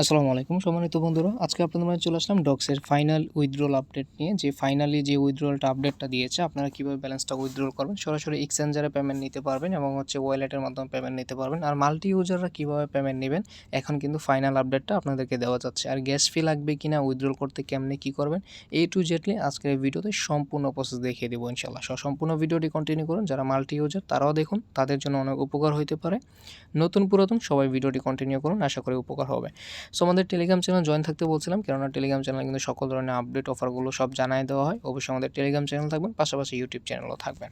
আসসালামু আলাইকুম সম্মানিত বন্ধুরা, আজকে আপনাদের মাঝে চলে আসলাম ডক্সের ফাইনাল উইথড্রল আপডেট নিয়ে। যে ফাইনালি যে উইথড্রলটা আপডেটটা দিয়েছে, আপনারা কীভাবে ব্যালেন্সটা উইথড্রল করবেন, সরাসরি এক্সচেঞ্জারে পেমেন্ট নিতে পারবেন এবং হচ্ছে ওয়ালেটের মাধ্যমে পেমেন্ট নিতে পারবেন। আর মাল্টি ইউজাররা কীভাবে পেমেন্ট নেবেন, এখন কিন্তু ফাইনাল আপডেটটা আপনাদেরকে দেওয়া যাচ্ছে। আর গ্যাস ফি লাগবে কি না উইথড্রল করতে কেমনে কী করবেন এই টু জেটলি আজকের ভিডিওতে সম্পূর্ণ প্রসেস দেখিয়ে দেবো ইনশাল্লাহ সম্পূর্ণ ভিডিওটি কন্টিনিউ করুন, যারা মাল্টি ইউজার তারাও দেখুন, তাদের জন্য অনেক উপকার হইতে পারে। নতুন পুরাতন, সবাই ভিডিওটি কন্টিনিউ করুন, আশা করি উপকার হবে। সো আমাদের টেলিগ্রাম চ্যানেল জয়েন থাকতে বলছিলাম, কেননা টেলিগ্রাম চ্যানেল কিন্তু সকল ধরনের আপডেট অফারগুলো সব জানাই দেওয়া হয়। অবশ্যই আমাদের টেলিগ্রাম চ্যানেল থাকবেন, পাশাপাশি ইউটিউব চ্যানেলও থাকবেন।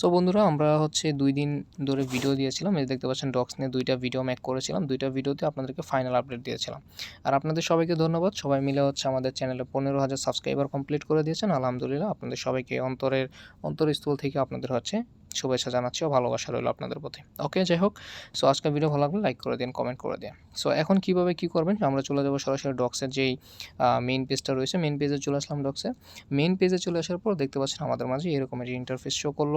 সো বন্ধুরা, আমরা হচ্ছে দুই দিন ধরে ভিডিও দিয়েছিলাম। এই দেখতে পাচ্ছেন ডক্স নিয়ে দুইটা ভিডিও মেক করেছিলাম। দুইটা ভিডিওতে আপনাদেরকে ফাইনাল আপডেট দিয়েছিলাম। আর আপনাদের সবাইকে ধন্যবাদ। সবাই মিলে হচ্ছে আমাদের চ্যানেলে পনেরো হাজার সাবস্ক্রাইবার কমপ্লিট করে দিয়েছেন। আলহামদুলিল্লাহ, আপনাদের সবাইকে অন্তরের অন্তরস্থল থেকে আপনাদের হচ্ছে শুভেচ্ছা জানাচ্ছি ও ভালোবাসা রইল আপনাদের প্রতি। ওকে, যাই হোক সো আজকের ভিডিও ভালো লাগলে লাইক করে দিন কমেন্ট করে দিন। সো এখন কীভাবে কি করবেন, আমরা চলে যাব সরাসরি ডক্সের যেই মেইন পেজটা রয়েছে মেইন পেজে চলে আসলাম ডক্সে মেইন পেজে চলে আসার পর দেখতে পাচ্ছেন আমাদের মাঝে এরকম একটি ইন্টারফেস শো করল।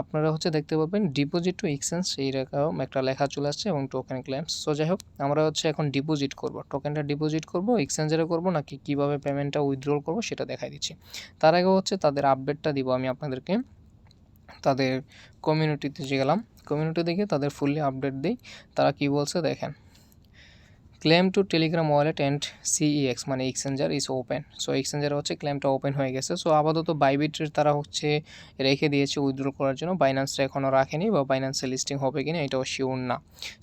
আপনারা হচ্ছে দেখতে পাবেন ডিপোজিট টু এক্সচেঞ্জ এইরকম একটা লেখা চলে আসছে এবং টোকেন ক্লেমস সো যাই হোক, আমরা হচ্ছে এখন ডিপোজিট করব। টোকেনটা ডিপোজিট করব এক্সচেঞ্জারে করব, নাকি কীভাবে পেমেন্টটা উইথড্রল করব, সেটা দেখাই দিচ্ছি। তার আগে হচ্ছে তাদের আপডেটটা দিব আমি আপনাদেরকে। তাদের কমিউনিটিতে গেলাম কমিউনিটি দেখে তাদের ফুললি আপডেট দিই। তারা কি বলছে দেখেন। Claim to Telegram wallet and CEX মানে exchanger is open. So exchanger হচ্ছে ক্লেমটা ওপেন হয়ে গেছে। সো আপাতত বাইবিটের তারা হচ্ছে রেখে দিয়েছে উইথড্র করার জন্য। বাইন্যান্সটা এখনও রাখেনি বা বাইন্যান্সে লিস্টিং হবে কিনা এটাও শিওর না।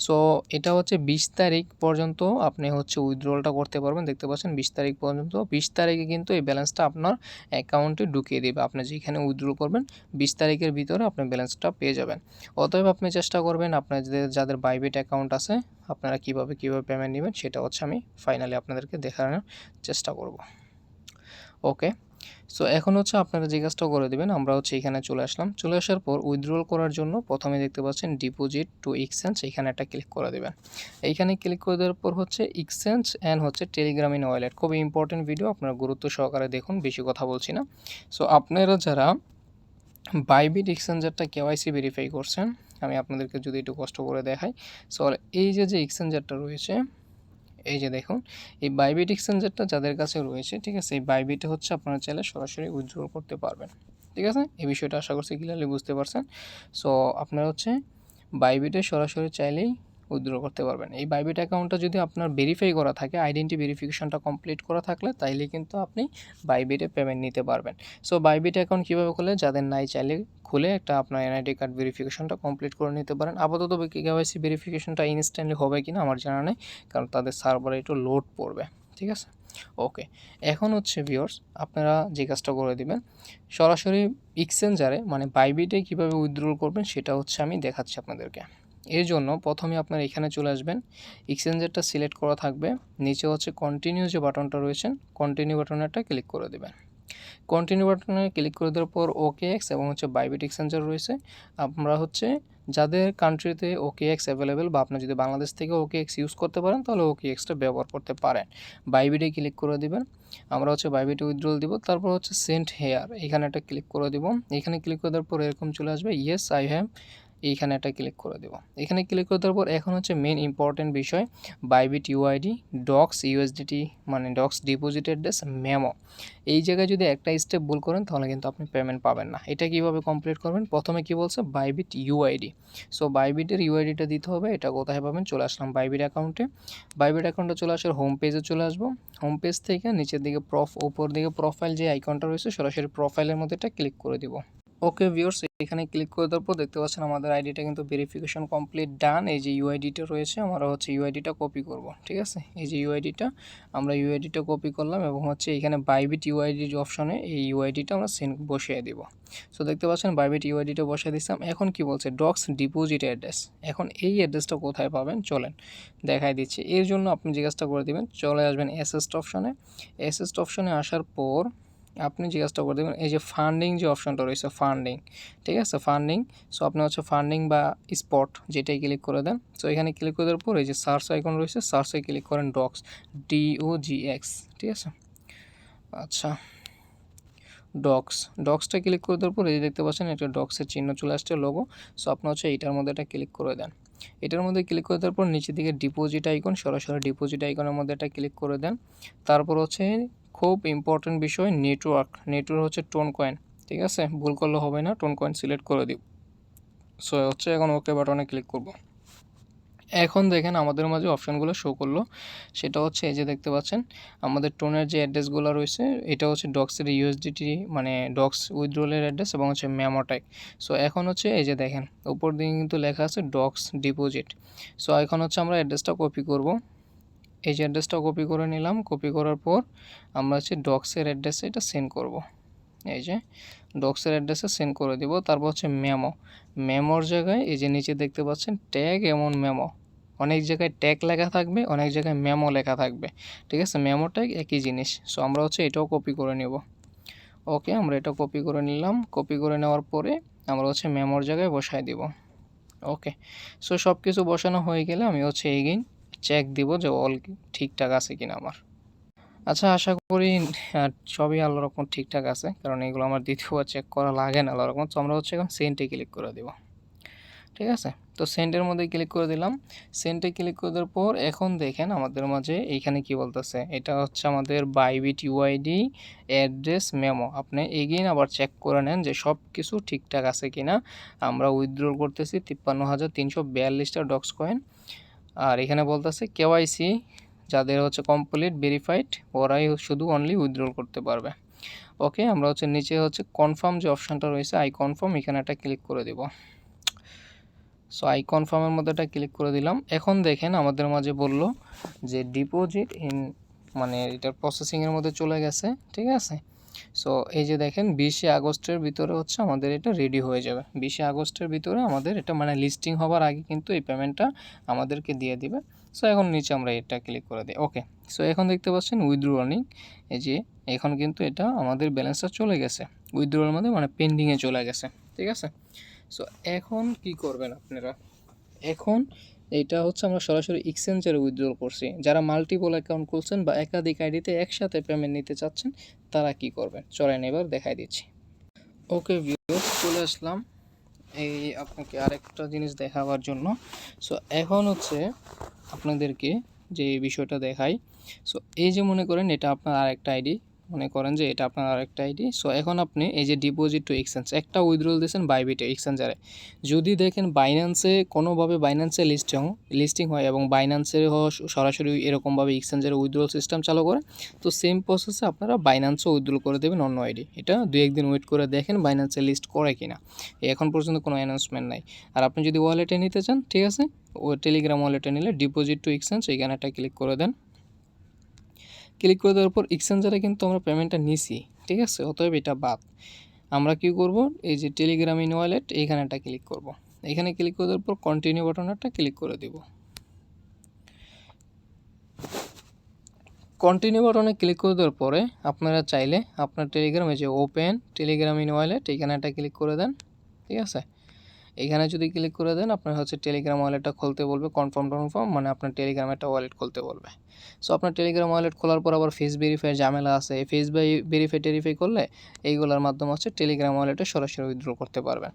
সো এটা হচ্ছে বিশ তারিখ পর্যন্ত আপনি হচ্ছে উইথড্রলটা করতে পারবেন। দেখতে পাচ্ছেন বিশ তারিখ পর্যন্ত। বিশ তারিখে কিন্তু এই ব্যালেন্সটা আপনার অ্যাকাউন্টে ঢুকিয়ে দেবে। আপনি যেখানে উইথড্র করবেন, বিশ তারিখের ভিতরে আপনি ব্যালেন্সটা পেয়ে যাবেন। অতএব আপনি চেষ্টা করবেন আপনার যাদের বাইবিট অ্যাকাউন্ট আছে আপনারা কীভাবে কীভাবে পেমেন্ট নেবেন সেটা হচ্ছে আমি ফাইনালি আপনাদেরকে দেখানোর চেষ্টা করব। ওকে সো এখন হচ্ছে আপনারা যে কাজটা করে দেবেন, আমরা হচ্ছে এখানে চলে আসলাম। চলে আসার পর উইথড্রল করার জন্য প্রথমে দেখতে পাচ্ছেন ডিপোজিট টু এক্সচেঞ্জ এখানে একটা ক্লিক করে দেবেন। এইখানে ক্লিক করে দেওয়ার পর হচ্ছে এক্সচেঞ্জ অ্যান্ড হচ্ছে টেলিগ্রাম ইন ওয়ালেট খুবই ইম্পর্টেন্ট ভিডিও আপনারা গুরুত্ব সহকারে দেখুন, বেশি কথা বলছি না। সো আপনারা যারা বাইবিট এক্সচেঞ্জারটা কেওয়াইসি ভেরিফাই করছেন আমি আপনাদেরকে যদি একটু কষ্ট করে দেখাই। সো এই যে যে এক্সচেঞ্জারটা রয়েছে, এই যে দেখুন, এই বাইবিট এক্সচেঞ্জারটা যাদের কাছে রয়েছে, ঠিক আছে, এই বাইবিটে হচ্ছে আপনারা চাইলে সরাসরি উইথড্র করতে পারবেন। ঠিক আছে? এই বিষয়টা আশা করছি ক্লিয়ারলি বুঝতে পারছেন। সো আপনারা হচ্ছে বাইবিটে সরাসরি চাইলেই উইথড্র করতে পারবেন। এই বাইবিট অ্যাকাউন্টটা যদি আপনার ভেরিফাই করা থাকে আইডেন্টি ভেরিফিকেশনটা কমপ্লিট করা থাকলে তাইলে কিন্তু আপনি বাইবিটে পেমেন্ট নিতে পারবেন। সো বাইবিট অ্যাকাউন্ট কীভাবে খুলে? যাদের নাই চাইলে খুলে একটা আপনার এনআইডি কার্ড ভেরিফিকেশনটা কমপ্লিট করে নিতে পারেন। আপাতত কেওয়াইসি ভেরিফিকেশনটা ইনস্ট্যান্টলি হবে কি না আমার জানা নেই, কারণ তাদের সার্ভারে একটু লোড পড়বে। ঠিক আছে? ওকে এখন হচ্ছে ভিওর্স আপনারা যে কাজটা করে দিবেন, সরাসরি এক্সচেঞ্জারে মানে বাইবিটে কীভাবে উইথড্রল করবেন সেটা হচ্ছে আমি দেখাচ্ছি আপনাদেরকে। এর জন্য প্রথমে আপনার এখানে চলে আসবেন। এক্সচেঞ্জারটা সিলেক্ট করা থাকবে। নিচে হচ্ছে কন্টিনিউ যে বাটনটা রয়েছেন কন্টিনিউ বাটনেরটা ক্লিক করে দেবেন। কন্টিনিউ বাটনে ক্লিক করে দেওয়ার পর ওকে এক্স এবং হচ্ছে বাইবিট এক্সচেঞ্জার রয়েছে। আমরা হচ্ছে যাদের কান্ট্রিতে ওকে এক্স অ্যাভেলেবেল বা আপনি যদি বাংলাদেশ থেকে ওকে এক্স ইউজ করতে পারেন, তাহলে ওকে এক্সটা ব্যবহার করতে পারেন। বাইবিটে ক্লিক করে দিবেন। আমরা হচ্ছে বাইবিটে উইথড্রল দিব। তারপর হচ্ছে সেন্ট হেয়ার এখানে একটা ক্লিক করে দিব। এখানে ক্লিক করে দেওয়ার পর এরকম চলে আসবে ইয়েস আই হ্যাভ এইখানে একটা ক্লিক করে দেবো। এখানে ক্লিক করে দেওয়ার পর এখন হচ্ছে মেন ইম্পর্টেন্ট বিষয় বাইবিট ইউআইডি ডক্স ইউএসডিটি মানে ডক্স ডিপোজিট অ্যাড্রেস মেমো এই জায়গায় যদি একটা স্টেপ ভুল করেন, তাহলে কিন্তু আপনি পেমেন্ট পাবেন না। এটা কীভাবে কমপ্লিট করবেন? প্রথমে কি বলছে? বাইবিট ইউআইডি সো বাইবিটের ইউআইডিটা দিতে হবে, এটা কোথায় পাবেন? চলে আসলাম বাইবিট অ্যাকাউন্টে বাইবিট অ্যাকাউন্টে চলে আসার হোম পেজে চলে আসব। হোম পেজ থেকে নিচের দিকে প্রফ ওপর দিকে প্রোফাইল যে আইকনটা রয়েছে, সরাসরি প্রোফাইলের মধ্যে এটা ক্লিক করে দিব। ওকে ভিউর্স এখানে ক্লিক করে দেওয়ার পর দেখতে পাচ্ছেন আমাদের আইডিটা কিন্তু ভেরিফিকেশন কমপ্লিট ডান এই যে ইউআইডিটা রয়েছে, আমরা হচ্ছে ইউআইডিটা কপি করব, ঠিক আছে? এই যে ইউআইডিটা আমরা ইউআইডিটা কপি করলাম এবং হচ্ছে এখানে বাইবিট ইউআইডি অপশনে এই ইউআইডিটা আমরা সেন্ড বসিয়ে দিব। সো দেখতে পাচ্ছেন বাইবিট ইউআইডিটা বসিয়ে দিচ্ছিলাম। এখন কি বলছে? ডক্স ডিপোজিট অ্যাড্রেস এখন এই অ্যাড্রেসটা কোথায় পাবেন? চলেন, দেখাই দিচ্ছি। এর জন্য আপনি জিজ্ঞাসা করে দেবেন, চলে আসবেন এসএসট অপশনে এসএসট অপশনে আসার পর আপনি জিজ্ঞাসা করে দেবেন এই যে ফান্ডিং যে অপশনটা রয়েছে ফান্ডিং ঠিক আছে? ফান্ডিং সো আপনি হচ্ছে ফান্ডিং বা স্পট যেটাই ক্লিক করে দেন সো এখানে ক্লিক করে দেওয়ার পর এই যে সার্চ আইকন রয়েছে সার্চে ক্লিক করেন ডক্স ডিও জি এক্স ঠিক আছে? আচ্ছা ডক্স ডক্সটা ক্লিক করে দেওয়ার পর এই দেখতে পাচ্ছেন একটা ডক্সের চিহ্ন চলে আসছে লোগো সো আপনি হচ্ছে এইটার মধ্যে এটা ক্লিক করে দেন। এটার মধ্যে ক্লিক করে দেওয়ার পর নিচের দিকে ডিপোজিট আইকন সরাসরি ডিপোজিট আইকনের মধ্যে এটা ক্লিক করে দেন। তারপর হচ্ছে খুব ইম্পর্টেন্ট বিষয় নেটওয়ার্ক নেটওয়ার্ক হচ্ছে টোন কয়েন ঠিক আছে? ভুল করলে হবে না টোন কয়েন সিলেক্ট করে দিব সো হচ্ছে এখন ওকে বাটনে ক্লিক করব। এখন দেখেন আমাদের মাঝে অপশানগুলো শো করল। সেটা হচ্ছে এই যে দেখতে পাচ্ছেন, আমাদের টোনের যে অ্যাড্রেসগুলো রয়েছে, এটা হচ্ছে ডক্সের ইউএসডিটি মানে ডক্স উইথড্রলের অ্যাড্রেস এবং হচ্ছে মেমোটাইক সো এখন হচ্ছে এই যে দেখেন, উপর দিকে কিন্তু লেখা আছে ডক্স ডিপোজিট সো এখন হচ্ছে আমরা অ্যাড্রেসটা কপি করব। এই যে অ্যাড্রেসটা কপি করে নিলাম। কপি করার পর আমরা হচ্ছে ডক্সের অ্যাড্রেসে এটা সেন্ড করব। এই যে ডক্সের অ্যাড্রেসে সেন্ড করে দিব। তারপর হচ্ছে মেমো মেমোর জায়গায় এই যে নিচে দেখতে পাচ্ছেন ট্যাগ এমন মেমো অনেক জায়গায় ট্যাগ লেখা থাকবে, অনেক জায়গায় মেমো লেখা থাকবে। ঠিক আছে? মেমো ট্যাগ একই জিনিস। সো আমরা হচ্ছে এটাও কপি করে নেব। ওকে আমরা এটা কপি করে নিলাম। কপি করে নেওয়ার পরে আমরা হচ্ছে মেমোর জায়গায় বসাই দিব। ওকে সো সব কিছু বসানো হয়ে গেলে আমি হচ্ছে এগেইন চেক দিব যে অল ঠিকঠাক আছে কিনা আমার। আচ্ছা আশা করি সবই আল্লাহ রকম ঠিকঠাক আছে, কারণ এগুলো আমার দ্বিতীয়বার চেক করা লাগে না আল্লাহ রকম তো আমরা হচ্ছে এখন সেন্টে ক্লিক করে দেব। ঠিক আছে? তো সেন্টের মধ্যে ক্লিক করে দিলাম। সেন্টে ক্লিক করে দেওয়ার পর এখন দেখেন আমাদের মাঝে এইখানে কি বলতেছে, এটা হচ্ছে আমাদের বাইবিট ইউআইডি অ্যাড্রেস মেমো আপনি এগেইন আবার চেক করে নেন যে সব কিছু ঠিকঠাক আছে কিনা। আমরা উইথড্রল করতেছি, তিপ্পান্ন হাজার তিনশো বিয়াল্লিশটা ডক্স কয়েন আর এখানে বলতেছে কেওয়াইসি যাদের হচ্ছে কমপ্লিট ভেরিফাইড ওরাই শুধু অনলি উইথড্রল করতে পারবে। ওকে, আমরা হচ্ছে নিচে হচ্ছে কনফার্ম যে অপশানটা রয়েছে আই কনফার্ম এখানে একটা ক্লিক করে দেব। সো আই কনফার্মের মধ্যে একটা ক্লিক করে দিলাম। এখন দেখেন আমাদের মাঝে বলল যে ডিপোজিট ইন মানে এটার প্রসেসিংয়ের মধ্যে চলে গেছে, ঠিক আছে? সো এই যে দেখেন, বিশে আগস্টের ভিতরে হচ্ছে আমাদের এটা রেডি হয়ে যাবে। বিশে আগস্টের ভিতরে আমাদের এটা মানে লিস্টিং হবার আগে কিন্তু এই পেমেন্টটা আমাদেরকে দিয়ে দিবে। সো এখন নিচে আমরা এটা ক্লিক করে দিই। ওকে সো এখন দেখতে পাচ্ছেন উইথড্রোয়ালিং এই যে এখন কিন্তু এটা আমাদের ব্যালেন্সটা চলে গেছে। উইথড্রোয়াল মধ্যে মানে পেন্ডিংয়ে চলে গেছে। ঠিক আছে? সো এখন কি করবেন আপনারা? এখন এটা হচ্ছে আমরা সরাসরি এক্সচেঞ্জের উইথড্রল করছি। যারা মাল্টিপল অ্যাকাউন্ট খুলছেন বা একাধিক আইডিতে একসাথে পেমেন্ট নিতে চাচ্ছেন, তারা কি করবেন? চলেন এবার দেখাই দিচ্ছি। ওকে ভিউয়ার্স চলে আসলাম। এই আপনাকে আরেকটা জিনিস দেখাবার জন্য। সো এখন হচ্ছে আপনাদেরকে যে বিষয়টা দেখাই। সো এই যে মনে করেন, এটা আপনার আরেকটা আইডি মনে করেন যে এটা আপনার আরেকটা আইডি সো এখন আপনি এই যে ডিপোজিট টু এক্সচেঞ্জ একটা উইথড্রল দিয়েছেন বাইবিটে এক্সচেঞ্জারে যদি দেখেন বাইন্যান্সে কোনোভাবে বাইন্যান্সে লিস্টিং লিস্টিং হয় এবং বাইন্যান্সের সরাসরি এরকমভাবে এক্সচেঞ্জের উইথড্রল সিস্টেম চালু করে, তো সেম প্রসেসে আপনারা বাইন্যান্সও উইথড্রল করে দেবেন অন্য আইডি এটা দু একদিন ওয়েট করে দেখেন বাইন্যান্সে লিস্ট করে কিনা। এখন পর্যন্ত কোনো অ্যানাউন্সমেন্ট নাই। আর আপনি যদি ওয়ালেটে নিতে চান, ঠিক আছে? ও টেলিগ্রাম ওয়ালেটে নিলে ডিপোজিট টু এক্সচেঞ্জ এইখানে একটা ক্লিক করে দেন। ক্লিক করে দেওয়ার পর এক্সচেঞ্জারে কিন্তু আমরা পেমেন্টটা নিছি, ঠিক আছে? অতএব এটা বাদ। আমরা কি করব? এই যে টেলিগ্রাম ইন ওয়ালেট এইখানে একটা ক্লিক করব। এখানে ক্লিক করে দেওয়ার পর কন্টিনিউ বাটন একটা ক্লিক করে দিব। কন্টিনিউ বাটনে ক্লিক করে দেওয়ার পরে আপনারা চাইলে আপনার টেলিগ্রামে যে ওপেন টেলিগ্রাম ইন ওয়ালেট এখানে একটা ক্লিক করে দেন, ঠিক আছে? এখানে যদি ক্লিক করে দেন, আপনার হচ্ছে টেলিগ্রাম ওয়ালেটটা খুলতে বলবে কনফার্ম টনফার্ম মানে আপনার টেলিগ্রামে একটা ওয়ালেট খুলতে বলবে। সো আপনার টেলিগ্রাম ওয়ালেট খোলার পর আবার ফেস ভেরিফাই ঝামেলা আছে। এই ফেস ভেরিফাই টেরিফাই করলে এইগুলোর মাধ্যমে হচ্ছে টেলিগ্রাম ওয়ালেটে সরাসরি উইথড্র করতে পারবেন।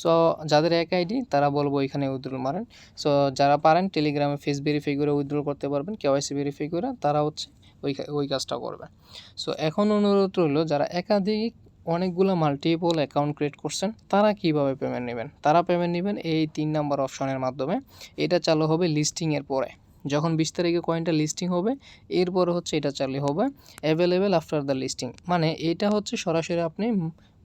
সো যাদের এক আইডি তারা বলব এখানে উইথড্র মারেন। সো যারা পারেন টেলিগ্রামে ফেস ভেরিফাই করে উইথড্র করতে পারবেন কেওয়াইসি ভেরিফাই করে তারা হচ্ছে ওই ওই কাজটা করবে সো এখন অনুরোধ রইল, যারা একাধিক অনেকগুলো মাল্টিপল অ্যাকাউন্ট ক্রিয়েট করছেন, তারা কীভাবে পেমেন্ট নেবেন? তারা পেমেন্ট নেবেন এই তিন নাম্বার অপশনের মাধ্যমে। এটা চালু হবে লিস্টিংয়ের পরে। যখন বিশ তারিখে কয়েনটা লিস্টিং হবে, এরপরে হচ্ছে এটা চালু হবে অ্যাভেলেবেল আফটার দ্য লিস্টিং মানে এটা হচ্ছে সরাসরি আপনি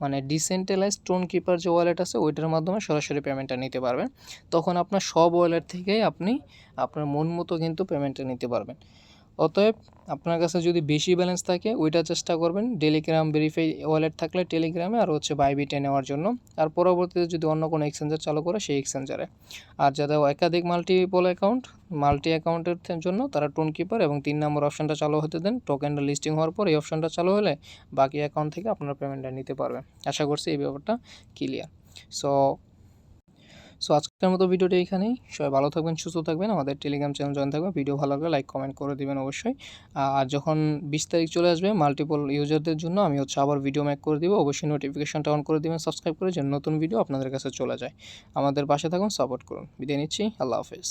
মানে ডিসেন্ট্রালাইজ টোন কিপার যে ওয়ালেট আছে, ওইটার মাধ্যমে সরাসরি পেমেন্টটা নিতে পারবেন। তখন আপনার সব ওয়ালেট থেকেই আপনি আপনার মন মতো কিন্তু পেমেন্টটা নিতে পারবেন। অতএব আপনার কাছে যদি বেশি ব্যালেন্স থাকে, ওইটা চেষ্টা করবেন টেলিগ্রাম ভেরিফাই ওয়ালেট থাকলে টেলিগ্রামে আর হচ্ছে বাইবিটে নেওয়ার জন্য। আর পরবর্তীতে যদি অন্য কোনো এক্সচেঞ্জার চালু করে, সেই এক্সচেঞ্জারে আর যাদের একাধিক মাল্টিপল অ্যাকাউন্ট মাল্টি অ্যাকাউন্টের জন্য তারা টোন কিপার এবং তিন নম্বর অপশানটা চালু হতে দেন। টোকেনটা লিস্টিং হওয়ার পর এই অপশানটা চালু হলে বাকি অ্যাকাউন্ট থেকে আপনারা পেমেন্টটা নিতে পারবেন। আশা করছি এই ব্যাপারটা ক্লিয়ার সো সো আজকের মতো ভিডিওটি এখানেই। সবাই ভালো থাকবেন, সুস্থ থাকবেন। আমাদের টেলিগ্রাম চ্যানেল জয়েন থাকবেন। ভিডিও ভালো লাগলে লাইক কমেন্ট করে দেবেন অবশ্যই। আর যখন বিশ তারিখ চলে আসবে মাল্টিপল ইউজারদের জন্য, আমি হচ্ছে আবার ভিডিও ম্যাক করে দিব। অবশ্যই নোটিফিকেশনটা অন করে দেবেন সাবস্ক্রাইব করে যে নতুন ভিডিও আপনাদের কাছে চলে যায়। আমাদের পাশে থাকুন সাপোর্ট করুন। বিদায় নিচ্ছি। আল্লাহ হাফেজ।